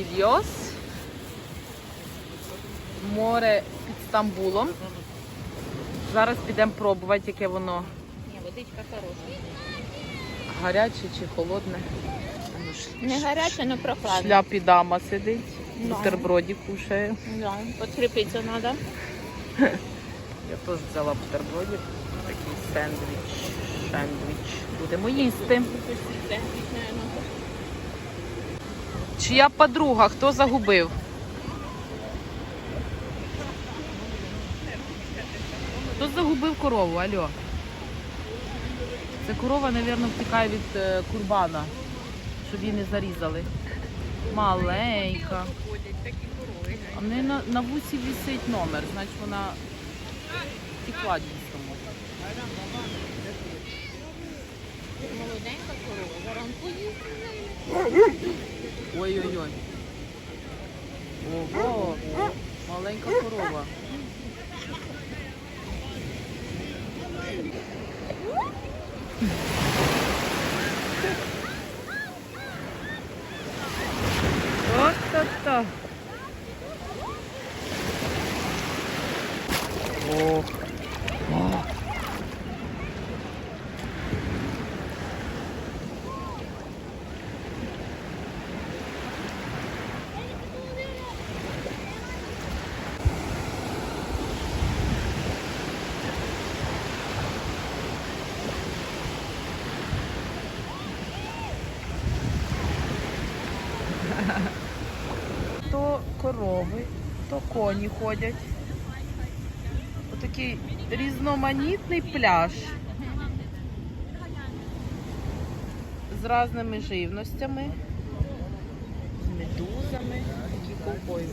Адіос. Море під Стамбулом. Зараз підемо пробувати, яке воно водичка хороша. гаряче чи холодне. Не гаряча, але В прохладна. шляпі дама сидить, Да. бутерброді кушає. Да, подкріпитися треба. Я теж взяла бутербродик. Такий сендвіч. Сендвіч. Будемо їсти. Чия подруга? Хто загубив? Хто загубив корову? Алло. Це корова, мабуть, втікає від е, курбана, щоб її не зарізали. Маленька. А в неї на, на вусі висить номер, значить вона втекла дійсно. Молоденька корова, заранку. Ой-ой-ой. Ого, маленька корова. От-то-то. Ох. То корови, то коні ходять. Отакий різноманітний пляж. З різними живностями, з медузами, такі ковбої.